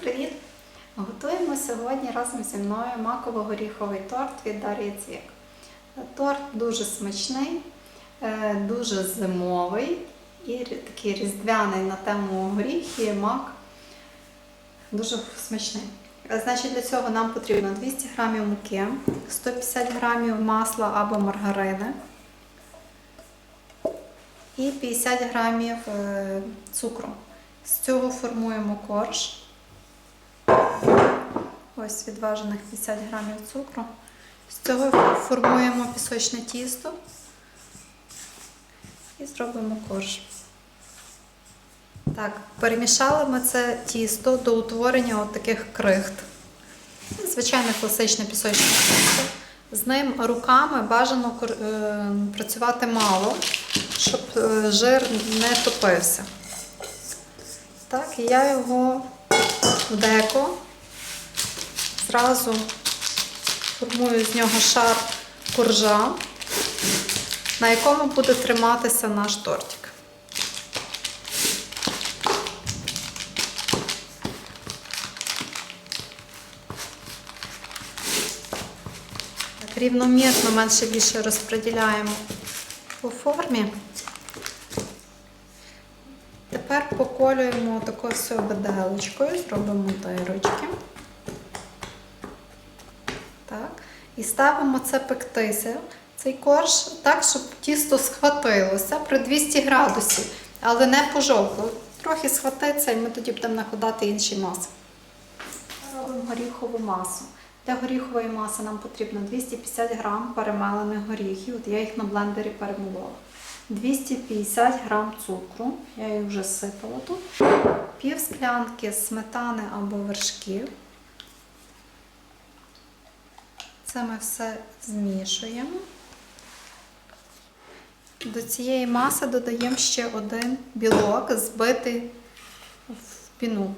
привіт! Готуємо сьогодні разом зі мною маково-горіховий торт від Дар'ї Цвік. Торт дуже смачний, е, дуже зимовий і такий різдвяний на тему горіхи, мак. Дуже смачний. Е, Значить, для цього нам потрібно 200 г муки, 150 г масла або маргарини і 50 грамів е, цукру. З цього формуємо корж. Ось відважених 50 грамів цукру. З цього формуємо пісочне тісто і зробимо корж. Так, перемішали ми це тісто до утворення таких крихт. Звичайне класичне пісочне тісто. З ним руками бажано е, працювати мало, щоб е, жир не топився. Так, і я його в деко зразу формую з нього шар коржа, на якому буде триматися наш тортик. Так, рівномірно менше більше розподіляємо по формі. Тепер поколюємо такою всю виделочкою, зробимо дирочки. Так. І ставимо це пектися, цей корж, так, щоб тісто схватилося при 200 градусів, але не пожовкло. Трохи схватиться і ми тоді будемо накладати інші маси. Робимо горіхову масу. Для горіхової маси нам потрібно 250 грам перемелених горіхів. От я їх на блендері перемолола. 250 грам цукру, я їх вже сипала тут. Пів склянки сметани або вершків. Це ми все змішуємо. До цієї маси додаємо ще один білок, збитий в піну.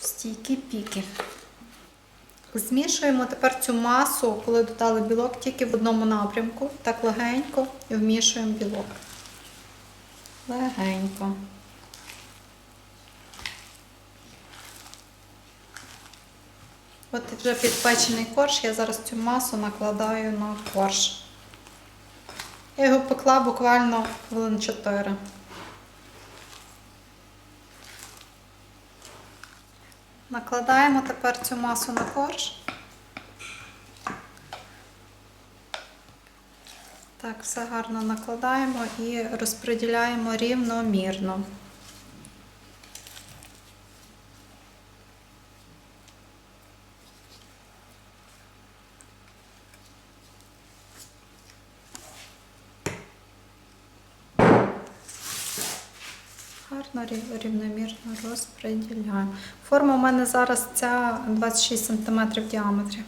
В стійкі піки. Змішуємо тепер цю масу, коли додали білок, тільки в одному напрямку, так легенько і вмішуємо білок. Легенько. От вже підпечений корж, я зараз цю масу накладаю на корж. Я його пекла буквально хвилин 4. Накладаємо тепер цю масу на корж. Так, все гарно накладаємо і розподіляємо рівномірно. Гарно рівномірно розподіляємо. Форма у мене зараз ця 26 см в діаметрі.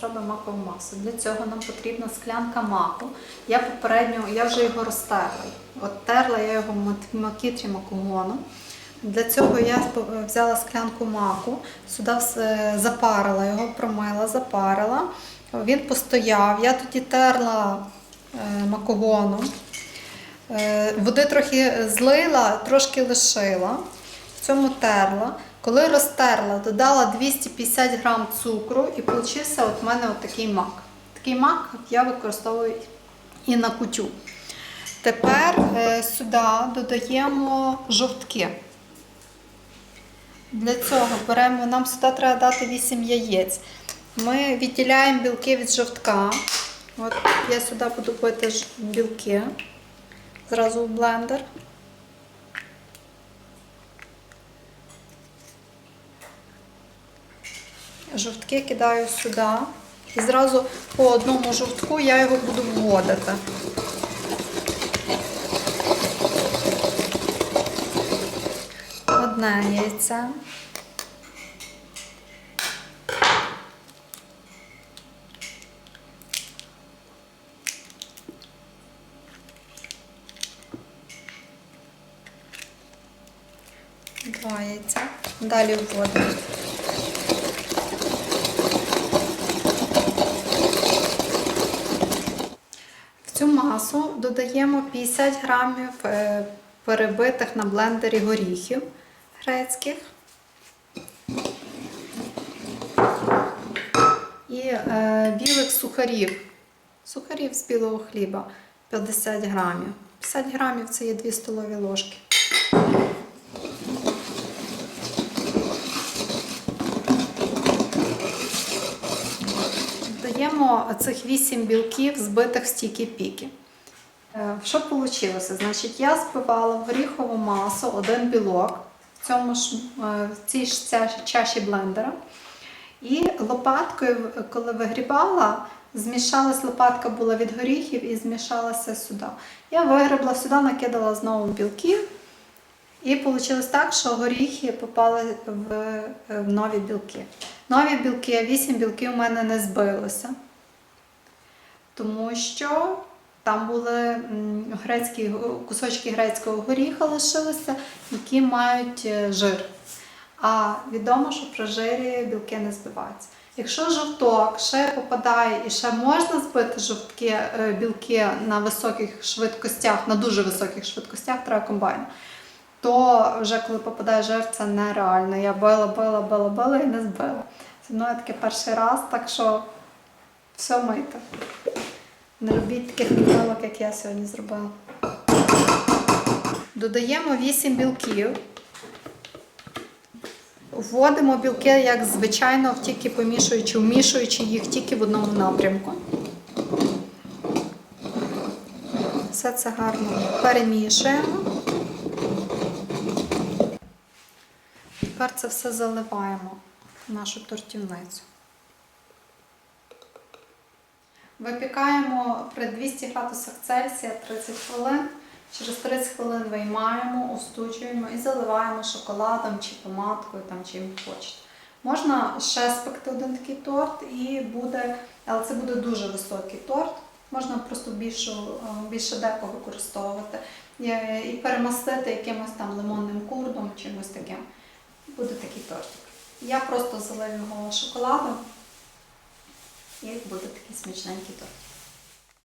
Зробимо макову масу. Для цього нам потрібна склянка маку. Я попередньо, я вже його розтерла. От терла я його макітрі макогону. Для цього я взяла склянку маку, сюди запарила його, промила, запарила. Він постояв. Я тоді терла е, макогоном. Е, Води трохи злила, трошки лишила, в цьому терла. Коли розтерла, додала 250 грам цукру і получився от в мене от такий мак. Такий мак я використовую і на кутю. Тепер е, сюди додаємо жовтки. Для цього беремо, нам сюди треба дати 8 яєць. Ми відділяємо білки від жовтка. От я сюди буду бити білки зразу в блендер. Жовтки кидаю сюди. І зразу по одному жовтку я його буду вводити. Одне яйце. Яйця. Далі вводимо. В цю масу додаємо 50 грамів е, перебитих на блендері горіхів грецьких. І е, білих сухарів. Сухарів з білого хліба 50 грамів. 50 грамів це є 2 столові ложки. Даємо цих 8 білків, збитих в стійкі піки. Е, Що вийшло? Значить, я збивала в горіхову масу один білок в, цьому ж, е, в цій ж чаші блендера. І лопаткою, коли вигрібала, змішалась лопатка була від горіхів і змішалася сюди. Я вигребла сюди, накидала знову білків. І вийшло так, що горіхи попали е, в нові білки. Нові білки, 8 білків у мене не збилося, тому що там були грецькі, кусочки грецького горіха лишилися, які мають е, жир. А відомо, що при жирі білки не збиваються. Якщо жовток ще попадає і ще можна збити жовтки, е, білки на високих швидкостях, на дуже високих швидкостях, треба комбайн, то вже коли попадає жир, це нереально. Я била, била, била, била і не збила. Зі мною таке перший раз, так що все мийте. Не робіть таких помилок, як я сьогодні зробила. Додаємо 8 білків. Вводимо білки, як звичайно, тільки помішуючи, вмішуючи їх тільки в одному напрямку. Все це гарно перемішуємо. Тепер це все заливаємо в нашу тортівницю. Випікаємо при 200 градусах Цельсія 30 хвилин. Через 30 хвилин виймаємо, остуджуємо і заливаємо шоколадом чи помадкою, там, чим хочете. Можна ще спекти один такий торт і буде, але це буде дуже високий торт. Можна просто більшу, е, більше деко використовувати Е, і перемастити якимось там лимонним курдом, чимось таким. Буде такий тортик. Я просто залию його шоколадом і буде такий смачненький торт.